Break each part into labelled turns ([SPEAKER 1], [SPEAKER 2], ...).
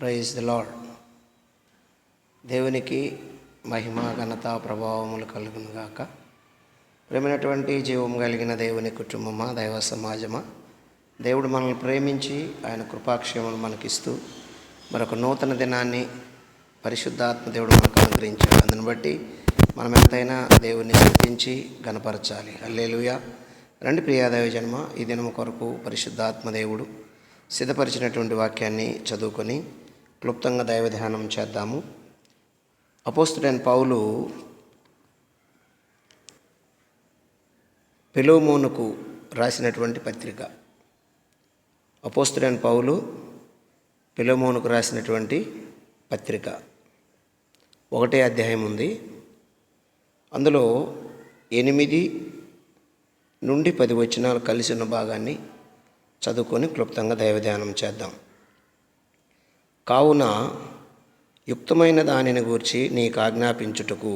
[SPEAKER 1] Praise the lord దేవునికి మహిమ ఘనత ప్రభావములు కలుగునుగాక ప్రేమైనటువంటి జీవం కలిగిన దేవుని కుటుంబమా దైవ సమాజమా దేవుడు మనల్ని ప్రేమించి ఆయన కృపాక్షేమను మనకిస్తూ మరొక నూతన దినాన్ని పరిశుద్ధాత్మ దేవుడు మనకు అనుగ్రహించాడు. అందుని బట్టి మనం ఎంతైనా దేవుని స్థుతించి గనపరచాలి అల్లేలుయా రండి ప్రియాదేవ జన్మ ఈ దినం కొరకు పరిశుద్ధాత్మ దేవుడు సిద్ధపరిచినటువంటి వాక్యాన్ని చదువుకొని క్లుప్తంగా దైవ ధ్యానం చేద్దాము. అపోస్తుడైన పౌలు పెలోమోనుకు రాసినటువంటి పత్రిక. అపోస్తుడైన పౌలు పెలోమోనుకు రాసినటువంటి పత్రిక. ఒకటే అధ్యాయం ఉంది. అందులో ఎనిమిది నుండి పది వచనాలు కలిసి ఉన్న భాగాన్ని చదువుకొని క్లుప్తంగా దైవధ్యానం చేద్దాం. కావున యుక్తమైన దానిని గూర్చి నీకు ఆజ్ఞాపించుటకు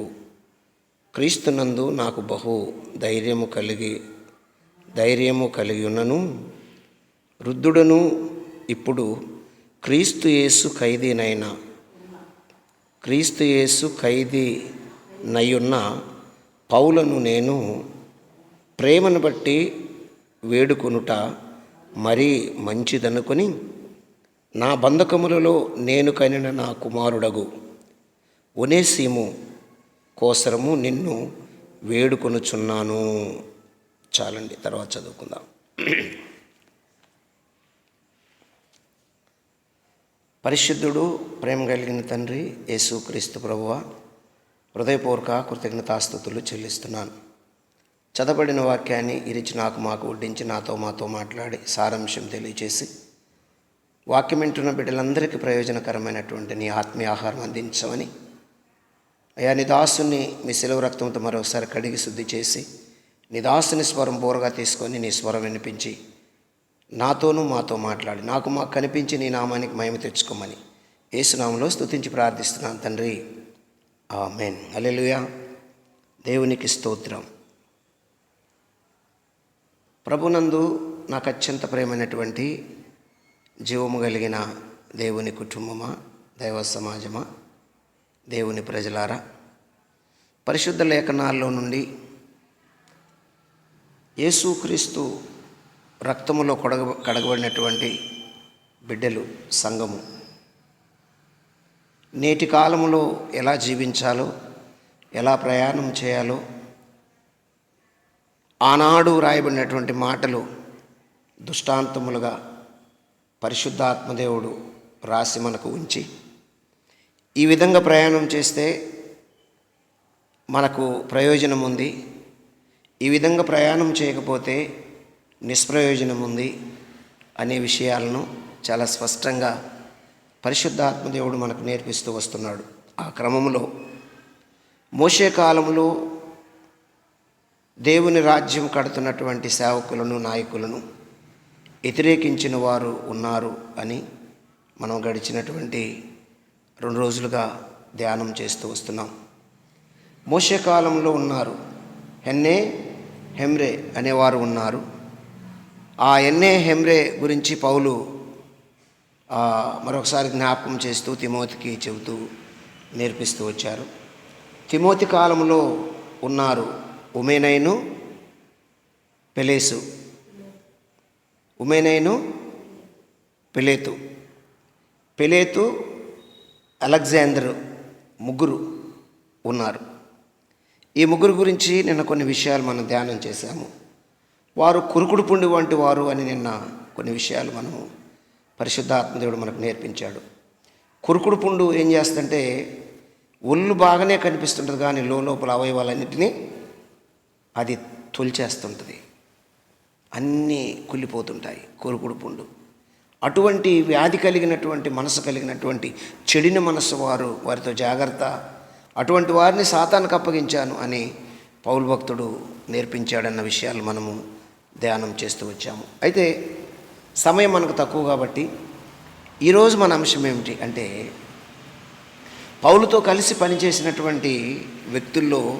[SPEAKER 1] క్రీస్తునందు నాకు బహు ధైర్యము కలిగి ధైర్యము కలిగి ఉన్నను వృద్ధుడను ఇప్పుడు క్రీస్తు యేసు ఖైదీనైన క్రీస్తు యేసు ఖైదీ నయ్యున్న పౌలను నేను ప్రేమను బట్టి వేడుకొనుట మరీ మంచిదనుకొని నా బంధకములలో నేను కనిన నా కుమారుడగు ఒనేసీము కోసరము నిన్ను వేడుకొనుచున్నాను. చాలండి తర్వాత చదువుకుందాం. పరిశుద్ధుడు ప్రేమ కలిగిన తండ్రి యేసుక్రీస్తు ప్రభువ హృదయపూర్వక కృతజ్ఞతాస్థుతులు చెల్లిస్తున్నాను. చదవబడిన వాక్యాన్ని ఇరిచి నాకు మాకు వడ్డించి నాతో మాతో మాట్లాడి సారాంశం తెలియచేసి వాక్యం వింటున్న బిడ్డలందరికీ ప్రయోజనకరమైనటువంటి నీ ఆత్మీయ ఆహారం అందించమని. అయా నీ దాసుని మీ సెలవు రక్తంతో మరోసారి కడిగి శుద్ధి చేసి నీ దాసుని స్వరం బోరగా తీసుకొని నీ స్వరం వినిపించి నాతోనూ మాతో మాట్లాడి నాకు మాకు కనిపించి నీ నామానికి మహిమ తెచ్చుకోమని ఏసునామంలో స్తుతించి ప్రార్థిస్తున్నాను తండ్రి. ఆ మెయిన్ అలెలుయా దేవునికి స్తోత్రం. ప్రభునందు నాకు అత్యంత ప్రేమైనటువంటి జీవము కలిగిన దేవుని కుటుంబమా దైవ సమాజమా? దేవుని ప్రజలారా పరిశుద్ధ లేఖనాల్లో నుండి యేసుక్రీస్తు రక్తములో కొడగ కడగబడినటువంటి బిడ్డలు సంఘము నేటి కాలంలో ఎలా జీవించాలో ఎలా ప్రయాణం చేయాలో ఆనాడు రాయబడినటువంటి మాటలు దృష్టాంతములుగా పరిశుద్ధాత్మదేవుడు రాసి మనకు ఉంచి ఈ విధంగా ప్రయాణం చేస్తే మనకు ప్రయోజనం ఉంది. ఈ విధంగా ప్రయాణం చేయకపోతే నిష్ప్రయోజనం ఉంది అనే విషయాలను చాలా స్పష్టంగా పరిశుద్ధాత్మదేవుడు మనకు నేర్పిస్తూ వస్తున్నాడు. ఆ క్రమంలో మోసే కాలంలో దేవుని రాజ్యం కడుతున్నటువంటి సేవకులను నాయకులను వ్యతిరేకించిన వారు ఉన్నారు అని మనం గడిచినటువంటి రెండు రోజులుగా ధ్యానం చేస్తూ వస్తున్నాం. మోసే కాలంలో ఉన్నారు. హెన్నే హెమ్రే అనేవారు ఉన్నారు. ఆ ఎన్నే హెమ్రే గురించి పౌలు మరొకసారి జ్ఞాపకం చేస్తూ తిమోతికి చెబుతూ నేర్పిస్తూ వచ్చారు. తిమోతి కాలంలో ఉన్నారు ఉమెనైను పెలేసు. ఉమెనైను పెలేతు. పెలేతు అలెగ్జాండర్ ముగ్గురు ఉన్నారు. ఈ ముగ్గురు గురించి నిన్న కొన్ని విషయాలు మనం ధ్యానం చేశాము. వారు కురుకుడు పుండి వంటి వారు అని నిన్న కొన్ని విషయాలు మనము పరిశుద్ధాత్మదేవుడు మనకు నేర్పించాడు. కురుకుడు పుండు ఏం చేస్తుంటే ఒళ్ళు బాగానే కనిపిస్తుంటుంది కానీ లోపల అవయవాలన్నింటినీ అది తొలిచేస్తుంటుంది. అన్నీ కుళ్ళిపోతుంటాయి కురుకుడు పుండు. అటువంటి వ్యాధి కలిగినటువంటి మనసు కలిగినటువంటి చెడిన మనసు వారు వారితో జాగ్రత్త. అటువంటి వారిని సాతానికి అప్పగించాను అని పౌరు భక్తుడు నేర్పించాడన్న విషయాలు మనము ధ్యానం చేస్తూ వచ్చాము. అయితే సమయం మనకు తక్కువ కాబట్టి ఈరోజు మన అంశం ఏమిటి అంటే పౌలుతో కలిసి పనిచేసినటువంటి వ్యక్తుల్లో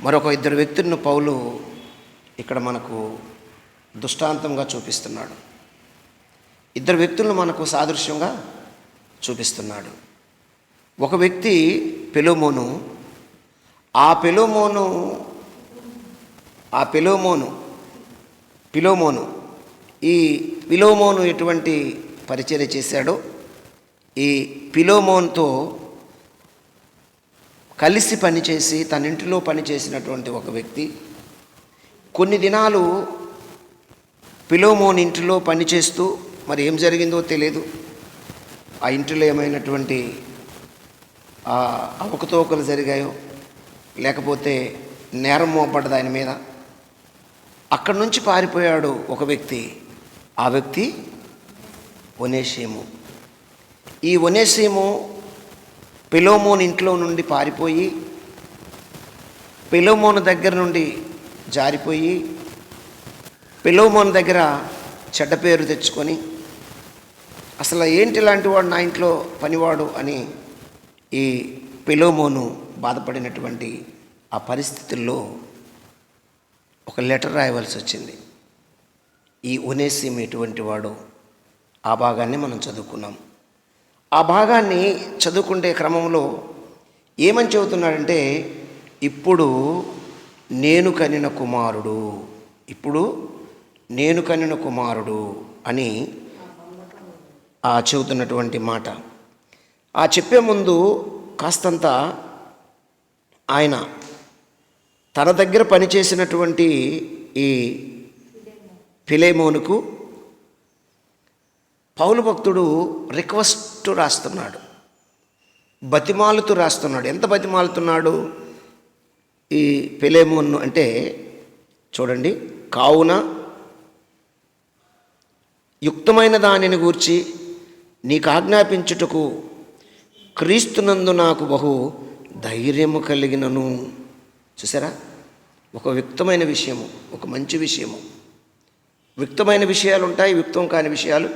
[SPEAKER 1] మరొక ఇద్దరు వ్యక్తులను పౌలు ఇక్కడ మనకు దృష్టాంతంగా చూపిస్తున్నాడు. ఇద్దరు వ్యక్తులను మనకు సాదృశ్యంగా చూపిస్తున్నాడు. ఒక వ్యక్తి పెలోమోను ఆ పెలోమోను ఆ పెలోమోను పిలోమోను ఈ పిలోమోను ఎటువంటి పరిచర్య చేశాడో ఈ పిలోమోన్తో కలిసి పనిచేసి తన ఇంటిలో పనిచేసినటువంటి ఒక వ్యక్తి కొన్ని దినాలు పిలోమోన్ ఇంటిలో పనిచేస్తూ మరి ఏం జరిగిందో తెలియదు ఆ ఇంటిలో ఏమైనటువంటి అవకతవకలు జరిగాయో లేకపోతే నేరం మోపడ్డ దాని మీద. అక్కడి నుంచి పారిపోయాడు ఒక వ్యక్తి. ఆ వ్యక్తి ఒనేషేము. ఈ ఒనేసేము పిలోమోన్ ఇంట్లో నుండి పారిపోయి పిలోమోన్ దగ్గర నుండి జారిపోయి పిలోమోన్ దగ్గర చెడ్డ పేరు తెచ్చుకొని అసలు ఏంటి ఇలాంటి వాడు నా ఇంట్లో పనివాడు అని ఈ పిలోమోను బాధపడినటువంటి ఆ పరిస్థితుల్లో ఒక లెటర్ రాయవలసి వచ్చింది. ఈ ఒనేసిం ఎటువంటి వాడు ఆ భాగాన్ని మనం చదువుకున్నాం. ఆ భాగాన్ని చదువుకుంటే క్రమంలో ఏమని చెబుతున్నాడంటే ఇప్పుడు నేను కనిన కుమారుడు ఇప్పుడు నేను కనిన కుమారుడు అని ఆ చెబుతున్నటువంటి మాట. ఆ చెప్పే ముందు కాస్తంత ఆయన తన దగ్గర పనిచేసినటువంటి ఈ పిలేమోనుకు పౌలు భక్తుడు రిక్వెస్ట్ రాస్తున్నాడు. బతిమాలుతూ రాస్తున్నాడు. ఎంత బతిమాలుతున్నాడు? ఈ ఫిలేమోన్ను అంటే చూడండి కావున యుక్తమైన దానిని గూర్చి నీకు ఆజ్ఞాపించుటకు క్రీస్తునందు నాకు బహు ధైర్యము కలిగినను. చూసారా? ఒక వ్యక్తమైన విషయము ఒక మంచి విషయము. వ్యక్తమైన విషయాలు ఉంటాయి వ్యక్తం కాని విషయాలు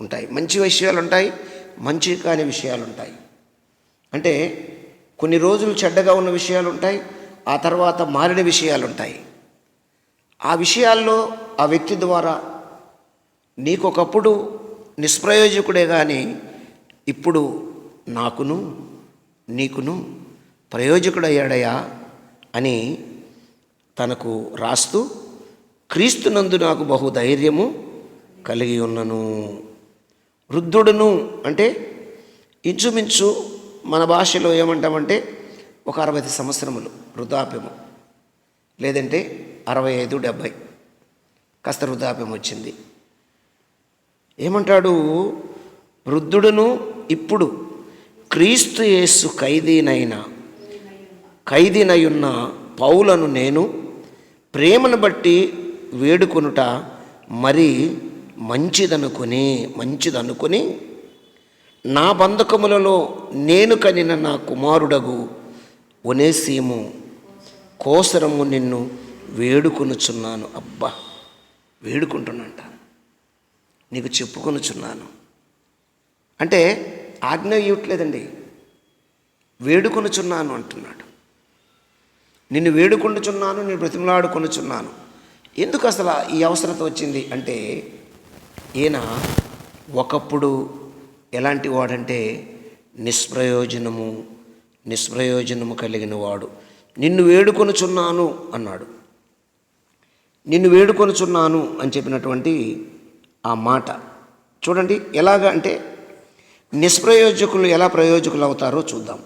[SPEAKER 1] ఉంటాయి. మంచి విషయాలు ఉంటాయి మంచి కాని విషయాలు ఉంటాయి అంటే కొన్ని రోజులు చెడ్డగా ఉన్న విషయాలు ఉంటాయి ఆ తర్వాత మారిన విషయాలు ఉంటాయి ఆ విషయాల్లో ఆ వ్యక్తి ద్వారా నీకొకప్పుడు నిష్ప్రయోజకుడే కానీ ఇప్పుడు నాకును నీకును ప్రయోజకుడయ్యాడయా అని తనకు రాస్తూ క్రీస్తునందు నాకు బహు ధైర్యము కలిగి ఉన్నను. వృద్ధుడును అంటే ఇంచుమించు మన భాషలో ఏమంటామంటే ఒక అరవై సంవత్సరములు వృద్ధాప్యము లేదంటే అరవై ఐదు డెబ్భై. కాస్త వృద్ధాప్యం వచ్చింది. ఏమంటాడు? వృద్ధుడును ఇప్పుడు క్రీస్తు యేసు ఖైదీనైన ఖైదీనయున్న పౌలను నేను ప్రేమను బట్టి వేడుకొనుట మరి మంచిదనుకుని మంచిదనుకొని నా బంధకములలో నేను కనిన నా కుమారుడగు ఒనేసీము కోసరము నిన్ను వేడుకొనుచున్నాను. అబ్బా వేడుకుంటున్నంట నీకు చెప్పుకొనుచున్నాను. అంటే ఆజ్ఞ ఇవ్వట్లేదండి వేడుకొనుచున్నాను అంటున్నాడు. నిన్ను వేడుకొనుచున్నాను నేను బ్రతిమలాడుకొనుచున్నాను. ఎందుకు అసలు ఈ అవసరత వచ్చింది? అంటే ఈయన ఒకప్పుడు ఎలాంటి వాడంటే నిష్ప్రయోజనము నిష్ప్రయోజనము కలిగిన వాడు. నిన్ను వేడుకొనుచున్నాను అన్నాడు. నిన్ను వేడుకొనుచున్నాను అని చెప్పినటువంటి ఆ మాట. చూడండి ఎలాగా అంటే నిష్ప్రయోజకులు ఎలా ప్రయోజకులు అవుతారో చూద్దాం.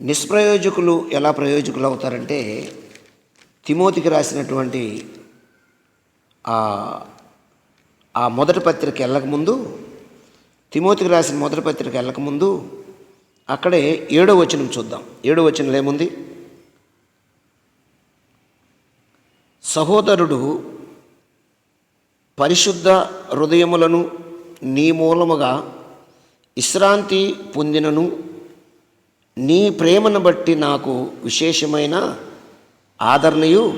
[SPEAKER 1] నిష్ప్రయోజకులు ఎలా ప్రయోజకులు అవుతారంటే తిమోతికి రాసినటువంటి ఆ ఆ మొదటి పత్రిక వెళ్ళకముందు తిమోతికి రాసిన మొదటి పత్రిక వెళ్ళకముందు అక్కడే ఏడో వచనం చూద్దాం. ఏడో వచనంలో ఏముంది? సహోదరుడు పరిశుద్ధ హృదయములను నీ మూలముగా విశ్రాంతి పొందినను. నీ ప్రేమను బట్టి నాకు విశేషమైన ఆదరణయు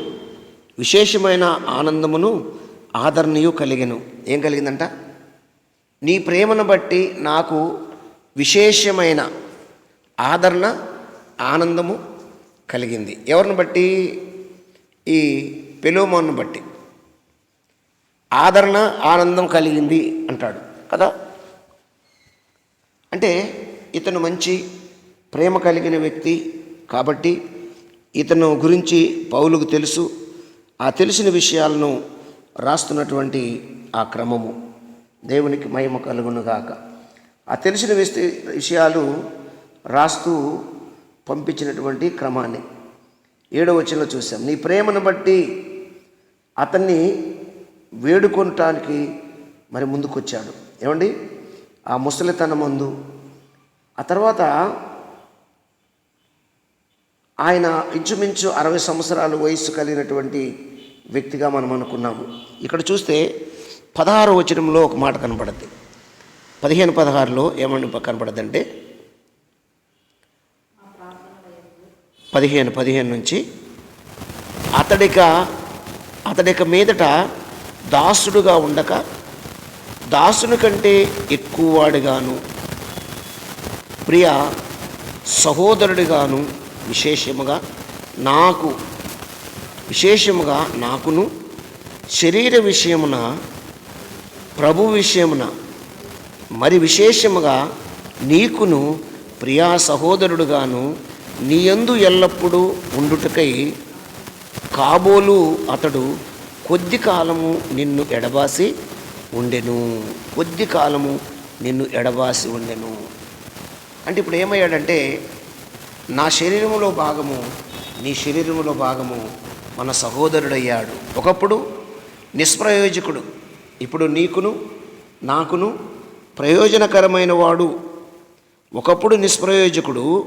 [SPEAKER 1] విశేషమైన ఆనందమును ఆదరణయు కలిగెను. ఏం కలిగిందంట? నీ ప్రేమను బట్టి నాకు విశేషమైన ఆదరణ ఆనందము కలిగింది. ఎవరిని బట్టి? ఈ పెలోమాన్ను బట్టి. ఆదరణ ఆనందం కలిగింది అంటాడు. కదా? అంటే ఇతను మంచి ప్రేమ కలిగిన వ్యక్తి కాబట్టి ఇతను గురించి పౌలుకు తెలుసు. ఆ తెలిసిన విషయాలను రాస్తున్నటువంటి ఆ క్రమము. దేవునికి మహిమ కలుగునుగాక ఆ తెలిసిన విషయాలు రాస్తూ పంపించినటువంటి క్రమాన్ని. ఏడవ వచనంలో చూసాం. నీ ప్రేమను బట్టి అతన్ని వేడుకొనటానికి మరి ముందుకొచ్చాడు. ఏమండి? ఆ ముసలితనం ముందు. ఆ తర్వాత ఆయన ఇంచుమించు అరవై సంవత్సరాలు వయస్సు కలిగినటువంటి వ్యక్తిగా మనం అనుకున్నాము. ఇక్కడ చూస్తే పదహారు వచనంలో ఒక మాట కనపడుద్ది పదిహేను పదహారులో ఏమని కనపడద్ది అంటే పదిహేను పదిహేను నుంచి అతడిక అతడిక మీదట దాసుడుగా ఉండక దాసుని కంటే ఎక్కువవాడిగాను ప్రియ సహోదరుడిగాను విశేషముగా నాకు విశేషముగా నాకును శరీర విషయమున ప్రభు విషయమున మరి విశేషముగా నీకును ప్రియా సహోదరుడుగాను నీయందు ఎల్లప్పుడూ ఉండుటకై కాబోలు అతడు కొద్ది కాలము నిన్ను ఎడబాసి ఉండెను. కొద్ది కాలము నిన్ను ఎడబాసి ఉండెను. అంటే ఇప్పుడు ఏమయ్యాడంటే నా శరీరములో భాగము నీ శరీరములో భాగము మన సహోదరుడయ్యాడు. ఒకప్పుడు నిష్ప్రయోజకుడు ఇప్పుడు నీకును నాకును ప్రయోజనకరమైన వాడు. ఒకప్పుడు నిష్ప్రయోజకుడు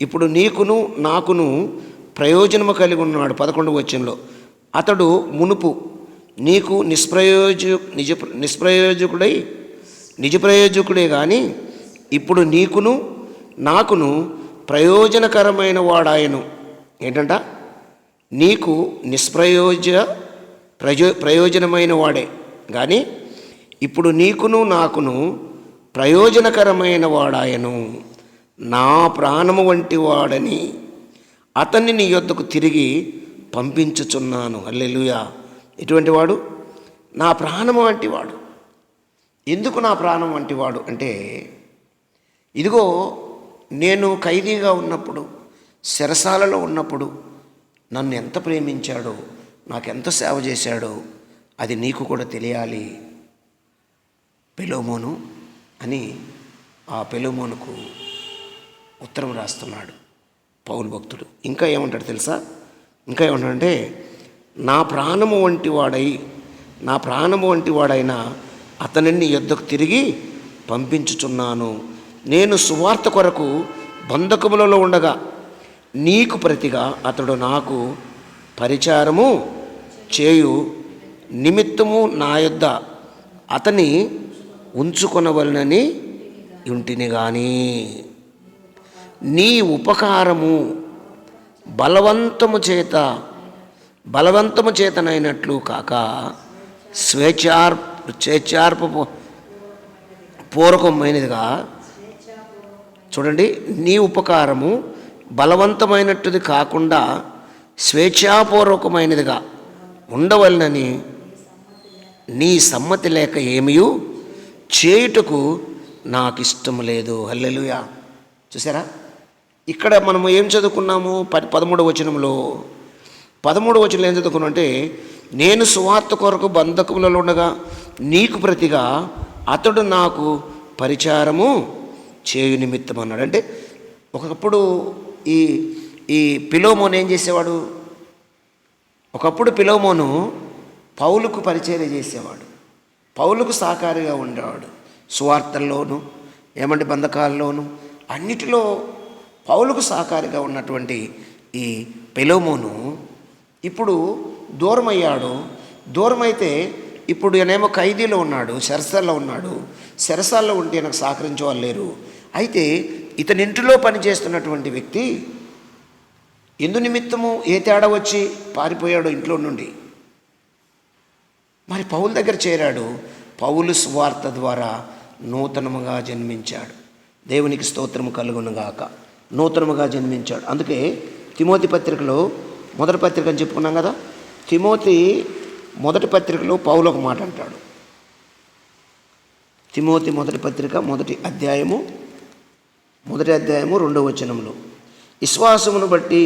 [SPEAKER 1] ఇప్పుడు నీకును నాకును ప్రయోజనము కలిగి ఉన్నాడు. పదకొండు వచ్చంలో అతడు మునుపు నీకు నిష్ప్రయోజ నిజ నిష్ప్రయోజకుడై నిజ ప్రయోజకుడే కానీ ఇప్పుడు నీకును నాకును ప్రయోజనకరమైన వాడాయను. ఏంటంట? నీకు నిష్ప్రయోజ ప్రయో ప్రయోజనమైన వాడే. కానీ ఇప్పుడు నీకును నాకును ప్రయోజనకరమైన వాడాయను. నా ప్రాణము వంటి వాడని అతన్ని నీ యొద్దకు తిరిగి పంపించుచున్నాను. అల్లెలుయా ఎటువంటి వాడు? నా ప్రాణం వంటి వాడు. ఎందుకు నా ప్రాణం వంటి వాడు? అంటే ఇదిగో నేను ఖైదీగా ఉన్నప్పుడు శరసాలలో ఉన్నప్పుడు నన్ను ఎంత ప్రేమించాడో నాకెంత సేవ చేశాడో అది నీకు కూడా తెలియాలి. పెలోమోను అని ఆ పెలోమోనుకు ఉత్తరం రాస్తున్నాడు పౌలు భక్తుడు. ఇంకా ఏమంటాడు తెలుసా? ఇంకా ఏమంటే నా ప్రాణము వంటి వాడై నా ప్రాణము వంటి వాడైన అతనిని యుద్ధకు తిరిగి పంపించుచున్నాను. నేను సువార్త కొరకు బంధకములలో ఉండగా నీకు ప్రతిగా అతడు నాకు పరిచారము చేయు నిమిత్తము నా యొద్ద అతని ఉంచుకొనవలనని ఇంటిని కానీ నీ ఉపకారము బలవంతము చేత బలవంతము చేతనైనట్లు కాక స్వేచ్ఛార్ స్వేచ్ఛార్ప పూర్వకమైనదిగా చూడండి నీ ఉపకారము బలవంతమైనట్టుది కాకుండా స్వేచ్ఛాపూర్వకమైనదిగా ఉండవలనని నీ సమ్మతి లేక ఏమియు? చేయుటకు నాకు ఇష్టం లేదు. హల్లెలుయా. చూసారా? ఇక్కడ మనము ఏం చదువుకున్నాము? పది వచనంలో. పదమూడు వచనంలో ఏం చదువుకున్నాం అంటే నేను సువార్త కొరకు బంధకములలో ఉండగా నీకు ప్రతిగా అతడు నాకు పరిచారము చేయు నిమిత్తం అన్నాడు. అంటే ఒకప్పుడు ఈ ఈ పిలోమోన్ ఏం చేసేవాడు? ఒకప్పుడు పిలోమోను పౌలుకు పరిచయం చేసేవాడు. పౌలుకు సహకారిగా ఉండేవాడు. సువార్తల్లోనూ ఏమంటే బంధకాల్లోనూ అన్నిటిలో పౌలుకు సహకారిగా ఉన్నటువంటి ఈ పెలోమోను ఇప్పుడు దూరమయ్యాడు. దూరమైతే ఇప్పుడు ఈయనేమో ఖైదీలో ఉన్నాడు సెరసాల్లో ఉన్నాడు. సెరసాల్లో ఉంటే నాకు సహకరించే వాళ్ళు లేరు. అయితే ఇతని ఇంటిలో పనిచేస్తున్నటువంటి వ్యక్తి ఎందు నిమిత్తము ఏ తేడా వచ్చి పారిపోయాడో ఇంట్లో నుండి? మరి పౌలు దగ్గర చేరాడు. పౌలు సువార్త ద్వారా నూతనముగా జన్మించాడు. దేవునికి స్తోత్రము కలుగునుగాక. నూతనముగా జన్మించాడు. అందుకే తిమోతి పత్రికలో మొదటి పత్రిక అని చెప్పుకున్నాం కదా తిమోతి మొదటి పత్రికలో పౌలు ఒక మాట అంటాడు. తిమోతి మొదటి పత్రిక మొదటి అధ్యాయము మొదటి అధ్యాయము రెండవ వచనంలో విశ్వాసమును బట్టి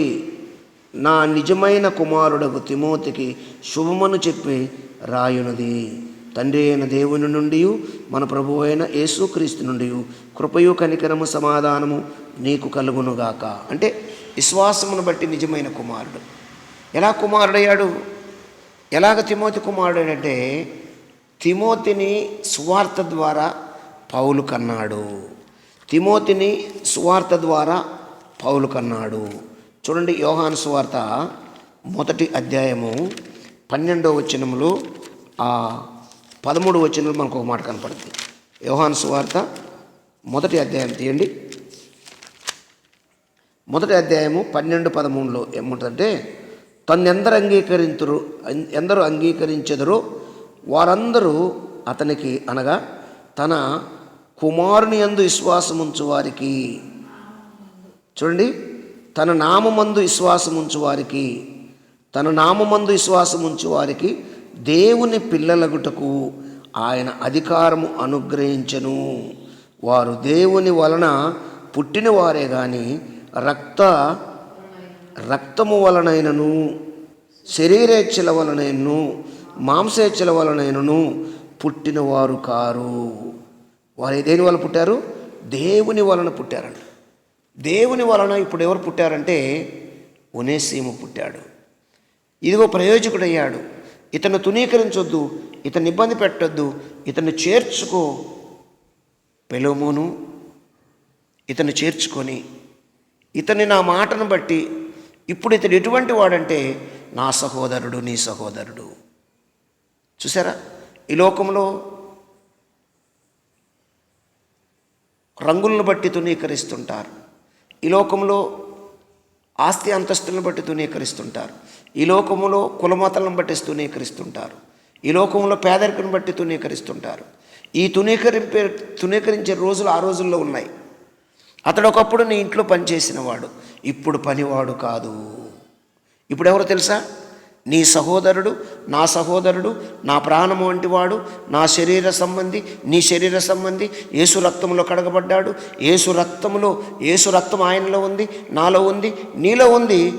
[SPEAKER 1] నా నిజమైన కుమారుడకు తిమోతికి శుభమను చెప్పి రాయునది. తండ్రి అయిన దేవుని నుండి మన ప్రభు అయిన యేసుక్రీస్తు నుండి కృపయు కనికరము సమాధానము నీకు కలుగునుగాక. అంటే విశ్వాసమును బట్టి నిజమైన కుమారుడు. ఎలా కుమారుడయ్యాడు? ఎలాగ తిమోతి కుమారుడు అంటే తిమోతిని సువార్త ద్వారా పౌలు కన్నాడు. తిమోతిని సువార్త ద్వారా పౌలు కన్నాడు. చూడండి యోహాను సువార్త మొదటి అధ్యాయము పన్నెండో వచనములు ఆ పదమూడు వచ్చినప్పుడు మనకు ఒక మాట కనపడుతుంది. యోహాను సువార్త మొదటి అధ్యాయం తీయండి. మొదటి అధ్యాయము పన్నెండు పదమూడులో ఏముంటుందంటే తను అంగీకరించరు ఎందరు అంగీకరించెదరో వారందరూ అతనికి అనగా తన కుమారుని యందు విశ్వాసముంచు వారికి. చూడండి తన నామమందు విశ్వాసముంచు వారికి తన నామమందు విశ్వాసముంచు వారికి దేవుని పిల్లలగుటకు ఆయన అధికారము అనుగ్రహించను. వారు దేవుని వలన పుట్టిన వారే కానీ రక్త రక్తము వలనైనను శరీరేచ్ఛల వలనైనను మాంసేచ్ఛల వలనైనను పుట్టినవారు కారు. వారు దేని వలన పుట్టారు? దేవుని వలన పుట్టారంట. దేవుని వలన ఇప్పుడు ఎవరు పుట్టారంటే ఒనేసీము పుట్టాడు. ఇదిగో ప్రయోజకుడయ్యాడు. ఇతను తునీకరించొద్దు ఇతను ఇబ్బంది పెట్టొద్దు ఇతన్ని చేర్చుకో పెలోమును. ఇతను చేర్చుకొని ఇతని నా మాటను బట్టి ఇప్పుడు ఇతడు ఎటువంటి వాడంటే నా సహోదరుడు నీ సహోదరుడు. చూసారా? ఈ లోకంలో రంగులను బట్టి తునీకరిస్తుంటారు ఈ లోకంలో ఆస్తి అంతస్తులను బట్టి తునీకరిస్తుంటారు ఈ లోకములో కులమతలను బట్టి తునీకరిస్తుంటారు ఈ లోకంలో పేదరికను బట్టి తునీకరిస్తుంటారు ఈ తునీకరింపే తునీకరించే రోజులు ఆ రోజుల్లో ఉన్నాయి. అతడు ఒకప్పుడు నీ ఇంట్లో పనిచేసినవాడు. ఇప్పుడు పనివాడు కాదు. ఇప్పుడు ఎవరు తెలుసా? నీ సహోదరుడు నా సహోదరుడు నా ప్రాణము వంటివాడు నా శరీర సంబంధి నీ శరీర సంబంధి ఏసు రక్తంలో కడగబడ్డాడు. ఏసు రక్తంలో ఏసు రక్తం ఆయనలో ఉంది నాలో ఉంది నీలో ఉంది.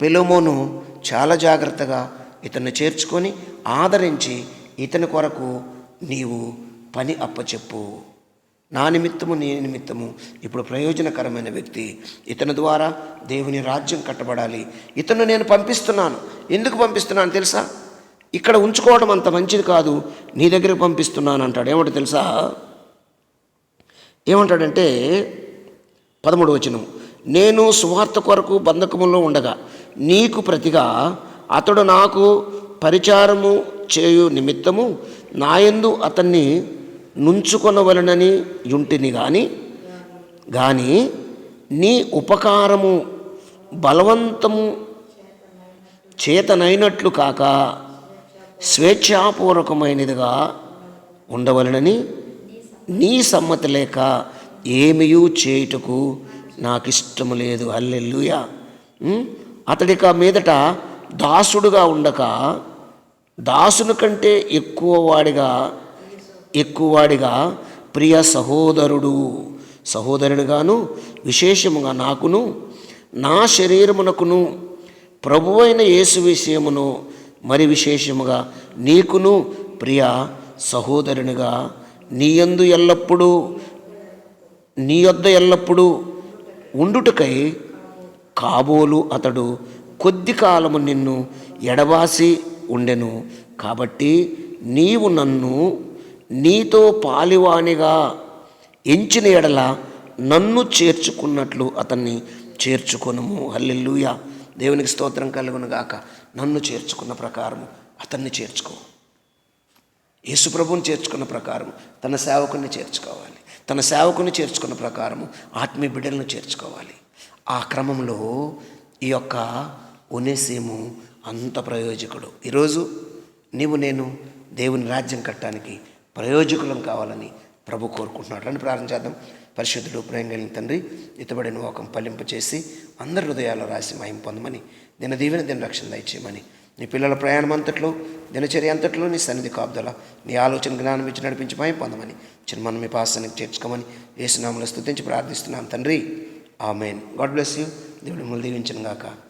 [SPEAKER 1] పెలోమోను చాలా జాగ్రత్తగా ఇతన్ని చేర్చుకొని ఆదరించి ఇతని కొరకు నీవు పని అప్పచెప్పు. నా నిమిత్తము నీ నిమిత్తము ఇప్పుడు ప్రయోజనకరమైన వ్యక్తి ఇతని ద్వారా దేవుని రాజ్యం కట్టబడాలి. ఇతను నేను పంపిస్తున్నాను. ఎందుకు పంపిస్తున్నాను తెలుసా? ఇక్కడ ఉంచుకోవడం అంత మంచిది కాదు. నీ దగ్గర పంపిస్తున్నాను అంటాడు. ఏమంటే తెలుసా? ఏమంటాడంటే పదమూడు వచనం నేను సువార్త కొరకు బంధకములో ఉండగా నీకు ప్రతిగా అతడు నాకు పరిచారము చేయు నిమిత్తము నాయందు అతన్ని నుంచుకొనవలనని యుంటిని కానీ కానీ నీ ఉపకారము బలవంతము చేతనైనట్లు కాక స్వేచ్ఛాపూర్వకమైనదిగా ఉండవలనని నీ సమ్మతి లేక ఏమియూ చేయుటకు నాకు ఇష్టము లేదు అల్లెల్లుయా అతడిక మీదట దాసుడుగా ఉండక దాసుని కంటే ఎక్కువ వాడిగా ఎక్కువవాడిగా ప్రియ సహోదరుడు. సహోదరుడుగాను విశేషముగా నాకును నా శరీరమునకును ప్రభువైన యేసు విషయమును మరి విశేషముగా నీకును ప్రియ సహోదరునిగా నీయందు ఎల్లప్పుడూ నీ యొద్ద ఎల్లప్పుడూ ఉండుటకై కాబోలు అతడు కొద్ది కాలము నిన్ను ఎడబాసి ఉండెను. కాబట్టి నీవు నన్ను నీతో పాలివానిగా ఎంచిన ఎడల నన్ను చేర్చుకున్నట్లు అతన్ని చేర్చుకొనుము. హల్లెలూయా. దేవునికి స్తోత్రం కలుగునుగాక. నన్ను చేర్చుకున్న ప్రకారము అతన్ని చేర్చుకో. యేసుప్రభుని చేర్చుకున్న ప్రకారం తన సేవకుని చేర్చుకోవాలి. తన సేవకుని చేర్చుకున్న ప్రకారము ఆత్మీయ బిడ్డలను చేర్చుకోవాలి. ఆ క్రమంలో ఈ యొక్క ఉనేసీము అంత ప్రయోజకుడు. ఈరోజు నీవు నేను దేవుని రాజ్యం కట్టడానికి ప్రయోజకులం కావాలని ప్రభు కోరుకుంటున్నాడు. రండి ప్రార్థన చేద్దాం. పరిశుద్ధుడు ప్రేమ తండ్రి ఇతబడిన ఒక పలింపు చేసి అందరి హృదయాల్లో రాసి మహిం పొందమని దిన దీవెన దిన రక్షణ దయచేయమని నీ పిల్లల ప్రయాణం అంతట్లో దినచర్య అంతట్లో నీ సన్నిధి కాపుదల నీ ఆలోచన జ్ఞానం ఇచ్చి నడిపించి భయం పొందమని చిన్న మనం మీ పాసానికి చేర్చుకోమని ఏసునామలు స్థుతించి ప్రార్థిస్తున్నాను తండ్రి ఆమెన్. God bless you. దేవుడు ముల్దీవించను గాక